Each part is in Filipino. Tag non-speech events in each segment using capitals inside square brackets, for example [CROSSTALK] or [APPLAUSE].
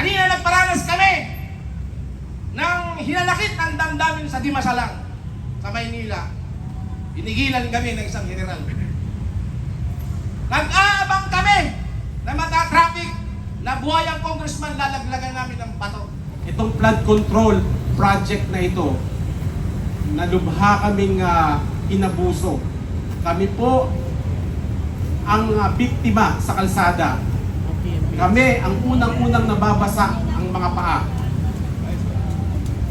Kanina nagparanas kami ng hinalakit ng damdamin sa Dimasalang sa Maynila. Pinigilan kami ng isang general. Nag-aabang kami na mata-traffic na buhay ang congressman lalaglagan namin ng bato. Itong flood control project na ito, nalubha kaming ah, inabuso. Kami po ang ah, biktima sa kalsada. Kami ang unang-unang nababasa ang mga paa.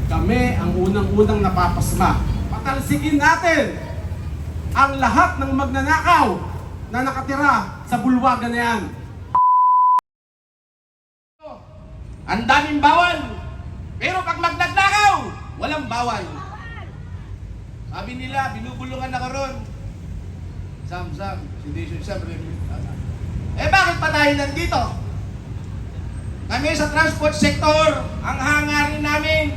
Kami ang unang-unang napapasma. Patalsikin natin ang lahat ng magnanakaw na nakatira sa bulwagan na yan. Ang daming bawal. Pero pag magnagnakaw, walang bawal. Sabi nila, binubulungan ako ron. Sam, Sam, siya siyempre. Eh bakit pa tayo nandito? Kami sa transport sector, ang hangarin namin,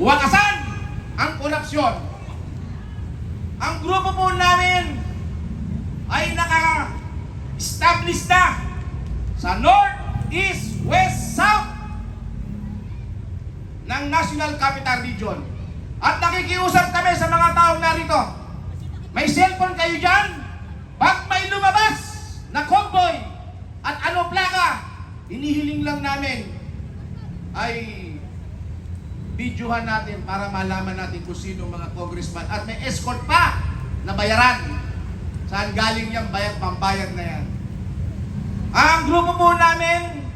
wakasan ang korupsyon. Ang grupo po namin ay naka-establish na sa North, East, West, South ng National Capital Region. At nakikiusap kami sa mga taong narito. May cellphone kayo dyan? Pag may lumabas na convoy at ano plaka, hinihiling lang namin ay videohan natin para malaman natin kung sino mga congressman at may escort pa na bayaran. Saan galing yung bayad, pambayad na yan. Ang grupo po namin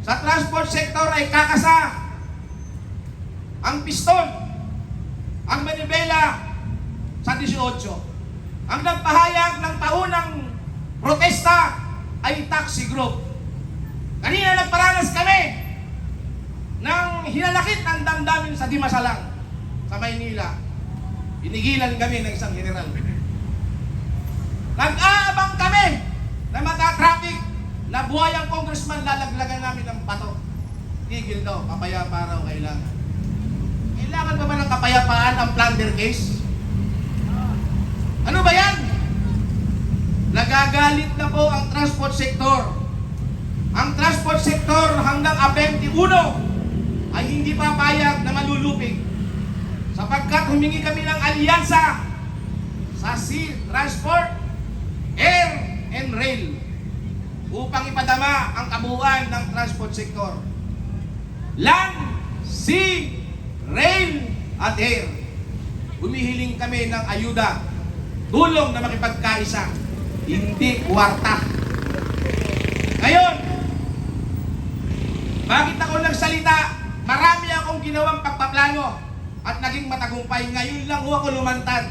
sa transport sector ay kakasa ang piston, ang manibela sa 18. Ang nagpahayag ng taunang protesta ay taxi group. Kanina nagparanas kami ng hinalakit ng damdamin sa Dimasalang sa Maynila. Pinigilan kami ng isang general. Nag-aabang kami na mata-traffic na buhay ang congressman lalaglagan namin ng bato. Tigil daw, kapayapa raw kailangan. Kailangan ba ba ng kapayapaan ang plunder case? Ano ba yan? Nagagalit na po ang transport sector. Ang transport sector hanggang a 21 ay hindi papayag na malulupig sapagkat humingi kami ng alyansa sa Sea Transport, Air and Rail upang ipadama ang kabuuan ng transport sector. Land, sea, rail, at air. Humihiling kami ng ayuda, tulong na makipagkaisa, hindi kwarta. Ngayon, bakit ako nagsalita? Marami akong ginawang pagpaplano at naging matagumpay. Ngayon lang ako lumantad.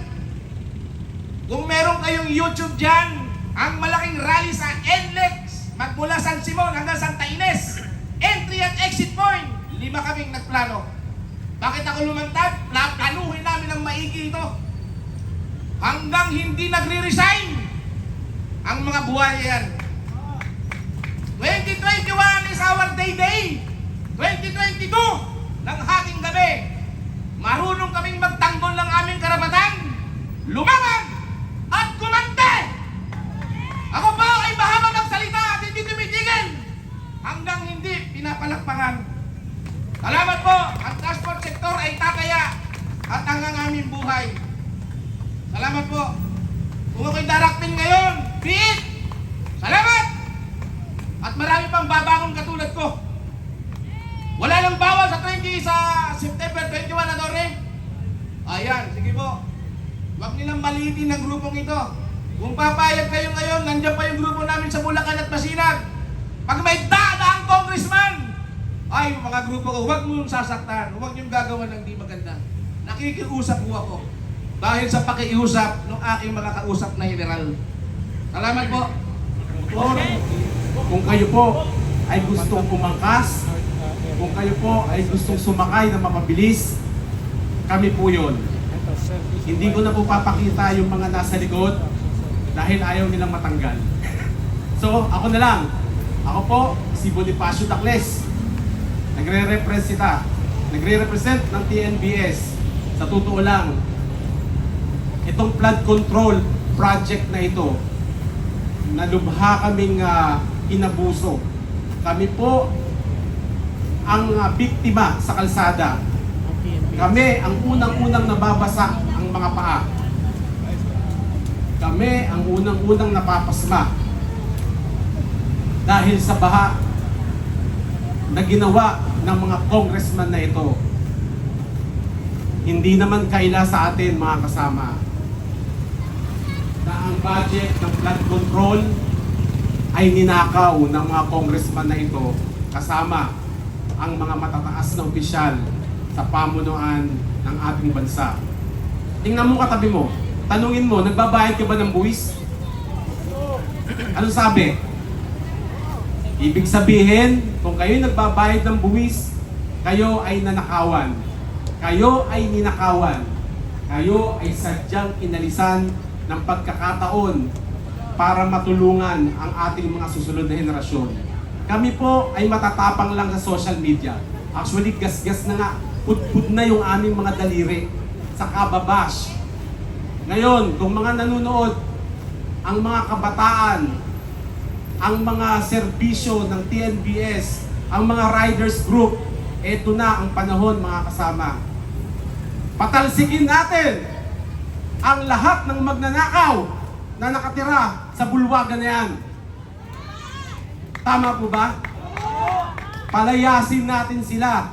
Kung meron kayong YouTube dyan, ang malaking rally sa NLEX, magmula San Simon hanggang Santa Ines, entry at exit point, lima kaming nagplano. Bakit ako lumantad? Pla- Planuhin namin ng maigi ito. Hanggang hindi nagre-resign ang mga buhay yan. 2021 is our day day. 2022 ng hating gabi. Marunong kaming magtanggol ng aming karapatan. Lumaban at kumante. Ako po ay mahaba magsalita at hindi tumitigil hanggang hindi pinapalakpakan. Salamat po. Ang transport sector ay tataya at hanggang aming buhay. Salamat po. Kung ako'y darakpin ngayon, be it. Salamat! At marami pang babangon katulad ko. Wala nang bawal sa 20 sa September 21 na Torre. Ayan, sige po. Huwag nilang maliitin ang grupong ito. Kung papayag kayo ngayon, nandiyan pa yung grupo namin sa Bulacan at Masinag. Pag may dada ang congressman, ay mga grupo ko, huwag mo sasaktan, huwag niyong gagawa ng di maganda. Nakikiusap po ako. Dahil sa pakiusap ng aking mga kausap na general. Salamat po. Or, kung kayo po ay gustong umangkas, kung kayo po ay gustong sumakay na mapabilis, kami po yun. Hindi ko na po papakita yung mga nasa likod dahil ayaw nilang matanggal. [LAUGHS] So, ako na lang. Ako po, si Bonifacio Tacles. Nagre-representa. Nagre-represent ng TNBS. Sa totoo lang, itong flood control project na ito, nalubha kaming ah, inabuso. Kami po ang ah, biktima sa kalsada. Kami ang unang-unang nababasa ang mga paa. Kami ang unang-unang napapasma. Dahil sa baha na ginawa ng mga congressman na ito. Hindi naman kaila sa atin mga kasama na ang budget ng flood control ay ninakaw ng mga congressman na ito kasama ang mga matataas na opisyal sa pamunuan ng ating bansa. Tingnan mo katabi mo, tanungin mo, nagbabayad ka ba ng buwis? Ano sabi? Ibig sabihin, kung kayo nagbabayad ng buwis, kayo ay nanakawan. Kayo ay ninakawan. Kayo ay sadyang inalisan ng pagkakataon para matulungan ang ating mga susunod na henerasyon. Kami po ay matatapang lang sa social media. Actually, gas-gas na nga. Put-put na yung aming mga daliri sa kababash. Ngayon, kung mga nanonood, ang mga kabataan, ang mga serbisyo ng TNBS, ang mga riders group, eto na ang panahon mga kasama. Patalsikin natin ang lahat ng magnanakaw na nakatira sa bulwagan na yan. Tama po ba? Palayasin natin sila.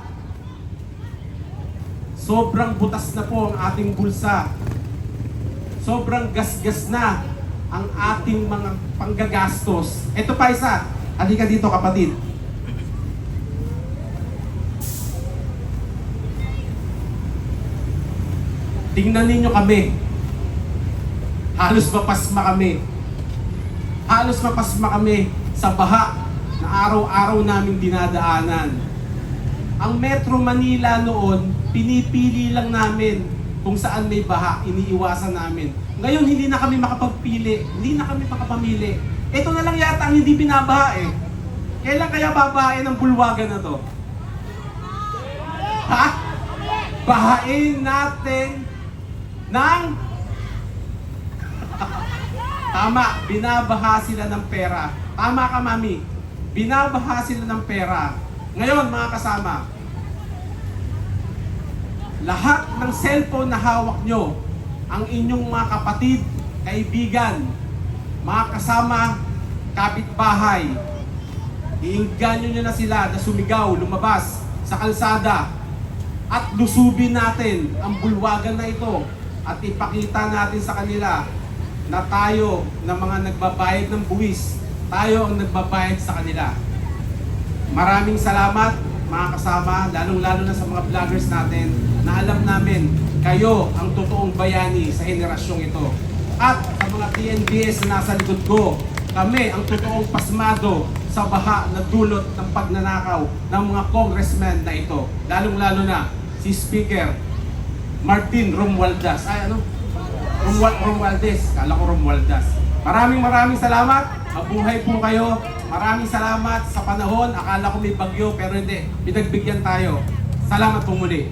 Sobrang butas na po ang ating bulsa. Sobrang gasgas na ang ating mga panggagastos. Ito pa isa. Halika dito kapatid. Tingnan ninyo kami. Halos mapasma kami. Halos mapasma kami sa baha na araw-araw namin dinadaanan. Ang Metro Manila noon, pinipili lang namin kung saan may baha, iniiwasan namin. Ngayon, hindi na kami makapagpili, hindi na kami makapamili. Ito na lang yata ang hindi binabaha eh. Kailan kaya babahain ang bulwagan na to? Ha? Bahain natin ng [LAUGHS] Tama, binabaha sila ng pera. Tama ka, mami. Binabaha sila ng pera. Ngayon, mga kasama, lahat ng cellphone na hawak nyo, ang inyong mga kapatid, kaibigan, mga kasama, kapitbahay, iinganyo nyo na sila na sumigaw, lumabas sa kalsada at lusubin natin ang bulwagan na ito at ipakita natin sa kanila na tayo na mga nagbabayad ng buwis, tayo ang nagbabayad sa kanila. Maraming salamat mga kasama, lalong-lalo na sa mga vloggers natin na alam namin kayo ang totoong bayani sa henerasyong ito. At sa mga TNBS na nasa likod ko, kami ang totoong pasmado sa baha na dulot ng pagnanakaw ng mga congressmen na ito. Lalong-lalo na si Speaker Martin Romualdez. Ay ano? Romual Romualdez. Kala ko Romualdez. Maraming maraming salamat. Mabuhay po kayo. Maraming salamat sa panahon. Akala ko may bagyo pero hindi. Pinagbigyan tayo. Salamat po muli.